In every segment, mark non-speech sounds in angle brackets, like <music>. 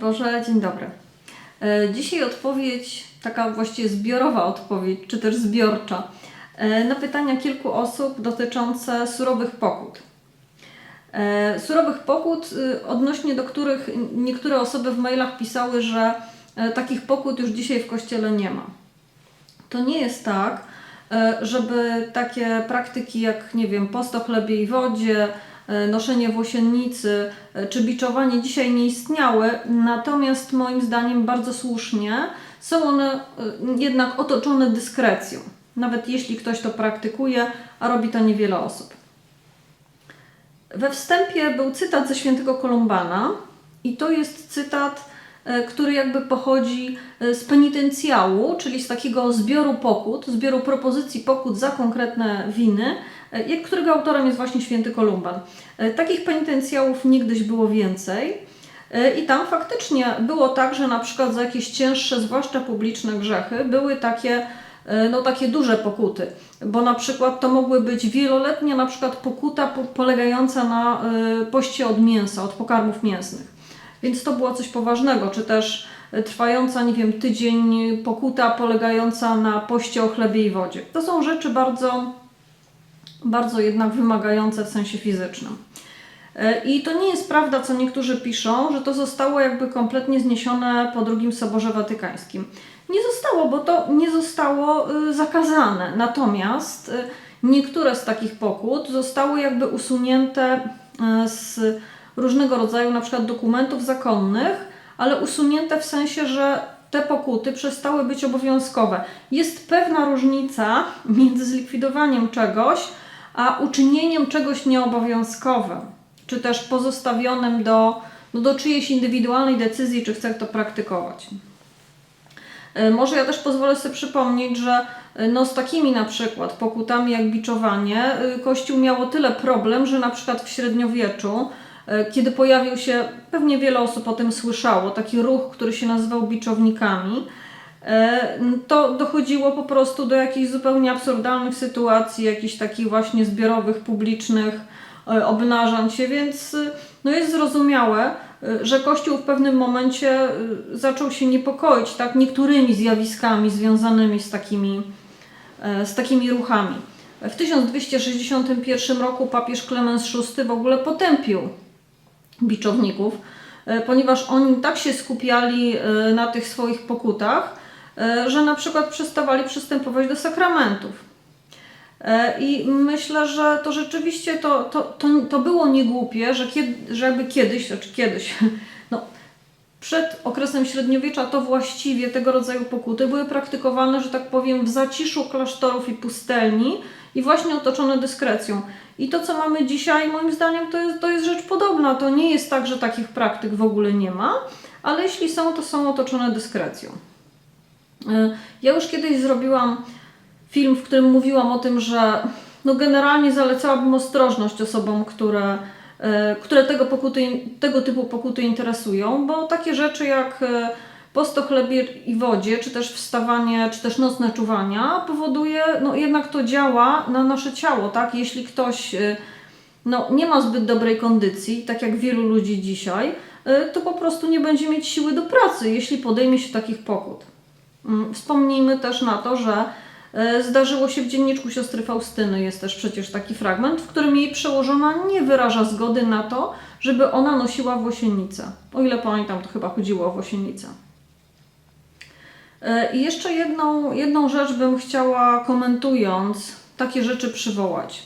Boże, dzień dobry. E, Dzisiaj odpowiedź, taka właściwie zbiorowa odpowiedź, czy też zbiorcza, e, na pytania kilku osób dotyczące surowych pokut. E, Surowych pokut, y, odnośnie do których niektóre osoby w mailach pisały, że takich pokut już dzisiaj w kościele nie ma. To nie jest tak, żeby takie praktyki jak, nie wiem, post o chlebie i wodzie, noszenie włosiennicy e, czy biczowanie dzisiaj nie istniały, natomiast moim zdaniem bardzo słusznie. Są one e, jednak otoczone dyskrecją, nawet jeśli ktoś to praktykuje, a robi to niewiele osób. We wstępie był cytat ze świętego Kolumbana i to jest cytat, e, który jakby pochodzi e, z penitencjału, czyli z takiego zbioru pokut, zbioru propozycji pokut za konkretne winy, e, którego autorem jest właśnie święty Kolumban. E, Takich penitencjałów niegdyś było więcej. E, I tam faktycznie było tak, że na przykład za jakieś cięższe, zwłaszcza publiczne grzechy, były takie, e, no, takie duże pokuty. Bo na przykład to mogły być wieloletnia na przykład pokuta po, polegająca na e, poście od mięsa, od pokarmów mięsnych. Więc to było coś poważnego, czy też e, trwająca, nie wiem, tydzień pokuta polegająca na poście o chlebie i wodzie. To są rzeczy bardzo, bardzo jednak wymagające w sensie fizycznym. E, I to nie jest prawda, co niektórzy piszą, że to zostało jakby kompletnie zniesione po II Soborze Watykańskim. Nie zostało, bo to nie zostało y, zakazane. Natomiast y, niektóre z takich pokut zostały jakby usunięte y, z różnego rodzaju na przykład dokumentów zakonnych, ale usunięte w sensie, że te pokuty przestały być obowiązkowe. Jest pewna różnica między zlikwidowaniem czegoś, a uczynieniem czegoś nieobowiązkowym, czy też pozostawionym do, no do czyjejś indywidualnej decyzji, czy chce to praktykować. E, Może ja też pozwolę sobie przypomnieć, że e, no z takimi na przykład pokutami jak biczowanie, e, Kościół miało tyle problem, że na przykład w średniowieczu, kiedy pojawił się, pewnie wiele osób o tym słyszało, taki ruch, który się nazywał biczownikami, to dochodziło po prostu do jakichś zupełnie absurdalnych sytuacji, jakichś takich właśnie zbiorowych, publicznych e, obnażań się, więc e, no jest zrozumiałe, e, że Kościół w pewnym momencie e, zaczął się niepokoić tak, niektórymi zjawiskami związanymi z takimi, e, z takimi ruchami. W 1261 roku papież Klemens VI w ogóle potępił biczowników, e, ponieważ oni tak się skupiali e, na tych swoich pokutach, e, że na przykład przestawali przystępować do sakramentów. E, I myślę, że to rzeczywiście to, to, to, to było niegłupie, że, kiedy, że jakby kiedyś, znaczy kiedyś, <laughs> no, przed okresem średniowiecza to właściwie tego rodzaju pokuty były praktykowane, że tak powiem, w zaciszu klasztorów i pustelni i właśnie otoczone dyskrecją. I to, co mamy dzisiaj, moim zdaniem, to jest, to jest rzecz podobna. To nie jest tak, że takich praktyk w ogóle nie ma, ale jeśli są, to są otoczone dyskrecją. E, Ja już kiedyś zrobiłam film, w którym mówiłam o tym, że no generalnie zalecałabym ostrożność osobom, które, e, które tego, pokuty, tego typu pokuty interesują, bo takie rzeczy jak e, post o chlebie i wodzie, czy też wstawanie, czy też nocne czuwania powoduje, no jednak to działa na nasze ciało, tak? Jeśli ktoś no, nie ma zbyt dobrej kondycji, tak jak wielu ludzi dzisiaj, to po prostu nie będzie mieć siły do pracy, jeśli podejmie się takich pokut. Mm, Wspomnijmy też na to, że e, zdarzyło się w dzienniczku siostry Faustyny, jest też przecież taki fragment, w którym jej przełożona nie wyraża zgody na to, żeby ona nosiła włosienicę. O ile pamiętam, to chyba chodziło o włosienicę. E, I jeszcze jedną, jedną rzecz bym chciała komentując takie rzeczy przywołać.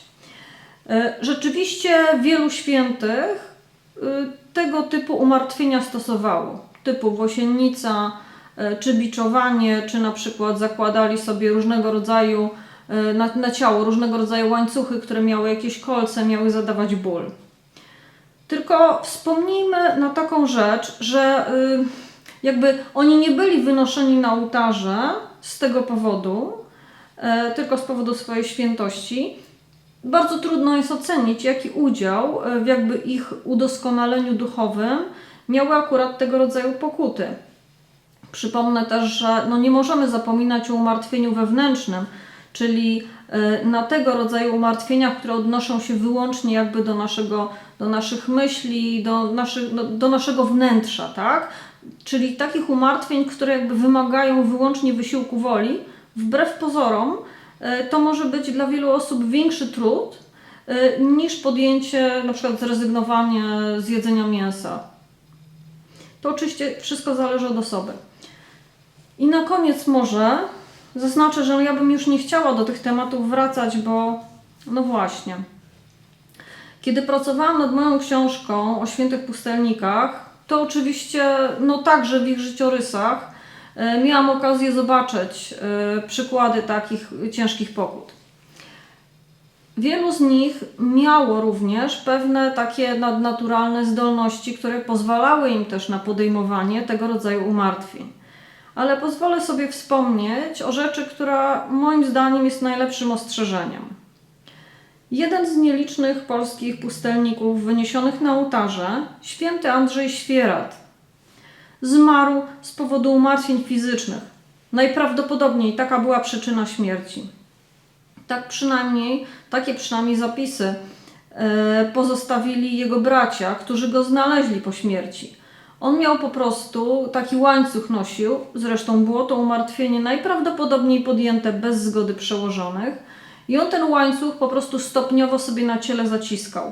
E, Rzeczywiście wielu świętych tego typu umartwienia stosowało, typu włosienica, czy biczowanie, czy na przykład zakładali sobie różnego rodzaju e, na, na ciało różnego rodzaju łańcuchy, które miały jakieś kolce, miały zadawać ból. Tylko wspomnijmy na taką rzecz, że y, jakby oni nie byli wynoszeni na ołtarze z tego powodu, e, tylko z powodu swojej świętości. Bardzo trudno jest ocenić, jaki udział e, w jakby ich udoskonaleniu duchowym miały akurat tego rodzaju pokuty. Przypomnę też, że no nie możemy zapominać o umartwieniu wewnętrznym, czyli e, na tego rodzaju umartwieniach, które odnoszą się wyłącznie jakby do naszego, do naszych myśli, do, naszych, do, do naszego wnętrza, tak? czyli takich umartwień, które jakby wymagają wyłącznie wysiłku woli, wbrew pozorom, e, to może być dla wielu osób większy trud e, niż podjęcie, na przykład zrezygnowanie z jedzenia mięsa. To oczywiście wszystko zależy od osoby. I na koniec może zaznaczę, że ja bym już nie chciała do tych tematów wracać, bo no właśnie. Kiedy pracowałam nad moją książką o świętych pustelnikach, to oczywiście, no także w ich życiorysach e, miałam okazję zobaczyć e, przykłady takich ciężkich pokut. Wielu z nich miało również pewne takie nadnaturalne zdolności, które pozwalały im też na podejmowanie tego rodzaju umartwień. Ale pozwolę sobie wspomnieć o rzeczy, która moim zdaniem jest najlepszym ostrzeżeniem. Jeden z nielicznych polskich pustelników wyniesionych na ołtarze, święty Andrzej Świerat, zmarł z powodu umartwień fizycznych. Najprawdopodobniej taka była przyczyna śmierci. Tak przynajmniej, takie przynajmniej zapisy e, pozostawili jego bracia, którzy go znaleźli po śmierci. On miał po prostu taki łańcuch nosił, zresztą było to umartwienie najprawdopodobniej podjęte bez zgody przełożonych i on ten łańcuch po prostu stopniowo sobie na ciele zaciskał.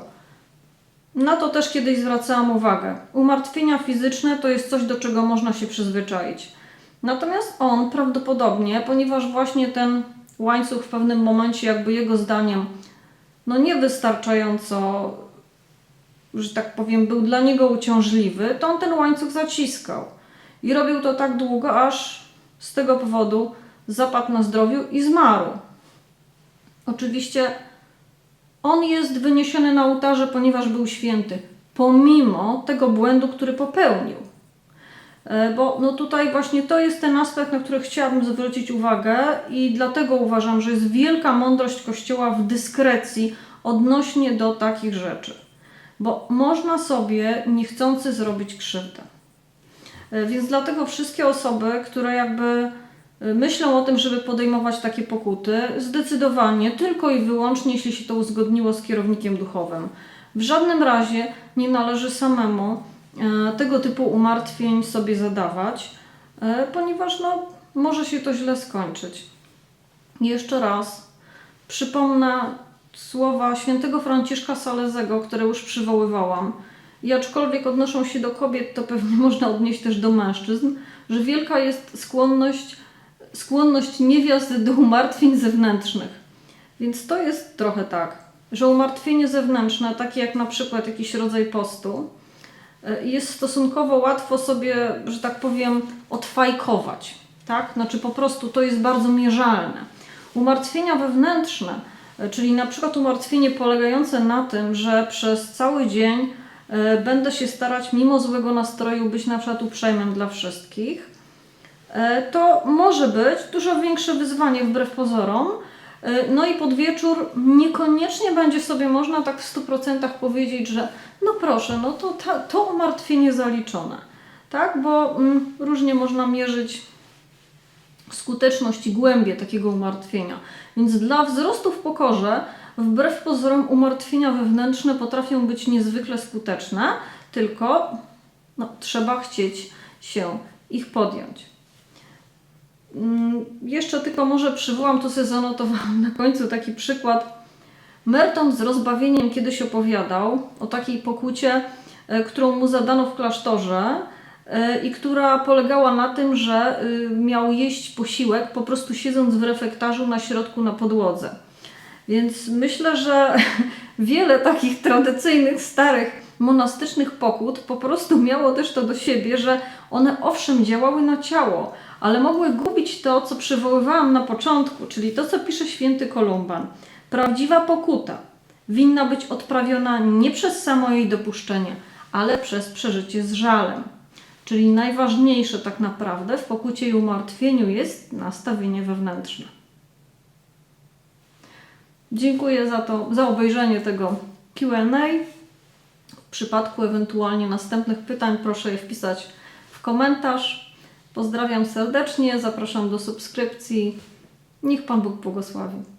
Na to też kiedyś zwracałam uwagę. Umartwienia fizyczne to jest coś, do czego można się przyzwyczaić. Natomiast on prawdopodobnie, ponieważ właśnie ten łańcuch w pewnym momencie, jakby jego zdaniem, no niewystarczająco, że tak powiem, był dla niego uciążliwy, to on ten łańcuch zaciskał. I robił to tak długo, aż z tego powodu zapadł na zdrowiu i zmarł. Oczywiście on jest wyniesiony na ołtarze, ponieważ był święty, pomimo tego błędu, który popełnił. E, Bo no tutaj właśnie to jest ten aspekt, na który chciałabym zwrócić uwagę i dlatego uważam, że jest wielka mądrość Kościoła w dyskrecji odnośnie do takich rzeczy. Bo można sobie niechcący zrobić krzywdę. E, Więc dlatego wszystkie osoby, które jakby e, myślą o tym, żeby podejmować takie pokuty, zdecydowanie tylko i wyłącznie, jeśli się to uzgodniło z kierownikiem duchowym. W żadnym razie nie należy samemu e, tego typu umartwień sobie zadawać, ponieważ no, może się to źle skończyć. Jeszcze raz przypomnę słowa świętego Franciszka Salezego, które już przywoływałam. I aczkolwiek odnoszą się do kobiet, to pewnie <laughs> można odnieść też do mężczyzn, że wielka jest skłonność, skłonność niewiast do umartwień zewnętrznych. Więc to jest trochę tak, że umartwienie zewnętrzne, takie jak na przykład jakiś rodzaj postu, y, jest stosunkowo łatwo sobie, że tak powiem, odfajkować. Tak? Znaczy po prostu to jest bardzo mierzalne. Umartwienia wewnętrzne, czyli na przykład umartwienie polegające na tym, że przez cały dzień y, będę się starać mimo złego nastroju być na przykład uprzejmym dla wszystkich, y, to może być dużo większe wyzwanie wbrew pozorom. Y, No i pod wieczór niekoniecznie będzie sobie można tak w 100% powiedzieć, że no proszę, no to ta, to umartwienie zaliczone. Tak? Bo mm, różnie można mierzyć skuteczność i głębię takiego umartwienia. Więc dla wzrostu w pokorze, wbrew pozorom, umartwienia wewnętrzne potrafią być niezwykle skuteczne, tylko no, trzeba chcieć się ich podjąć. Mm, Jeszcze tylko może przywołam, to sobie zanotowałam na końcu taki przykład. Merton z rozbawieniem kiedyś opowiadał o takiej pokucie, e, którą mu zadano w klasztorze i która polegała na tym, że y, miał jeść posiłek po prostu siedząc w refektarzu na środku na podłodze. Więc myślę, że <laughs> wiele takich tradycyjnych, starych, monastycznych pokut po prostu miało też to do siebie, że one owszem działały na ciało, ale mogły gubić to, co przywoływałam na początku, czyli to, co pisze święty Kolumban. Prawdziwa pokuta winna być odprawiona nie przez samo jej dopuszczenie, ale przez przeżycie z żalem. Czyli najważniejsze tak naprawdę w pokucie i umartwieniu jest nastawienie wewnętrzne. Dziękuję za to, za obejrzenie tego Q&A. W przypadku ewentualnie następnych pytań proszę je wpisać w komentarz. Pozdrawiam serdecznie, zapraszam do subskrypcji. Niech Pan Bóg błogosławi.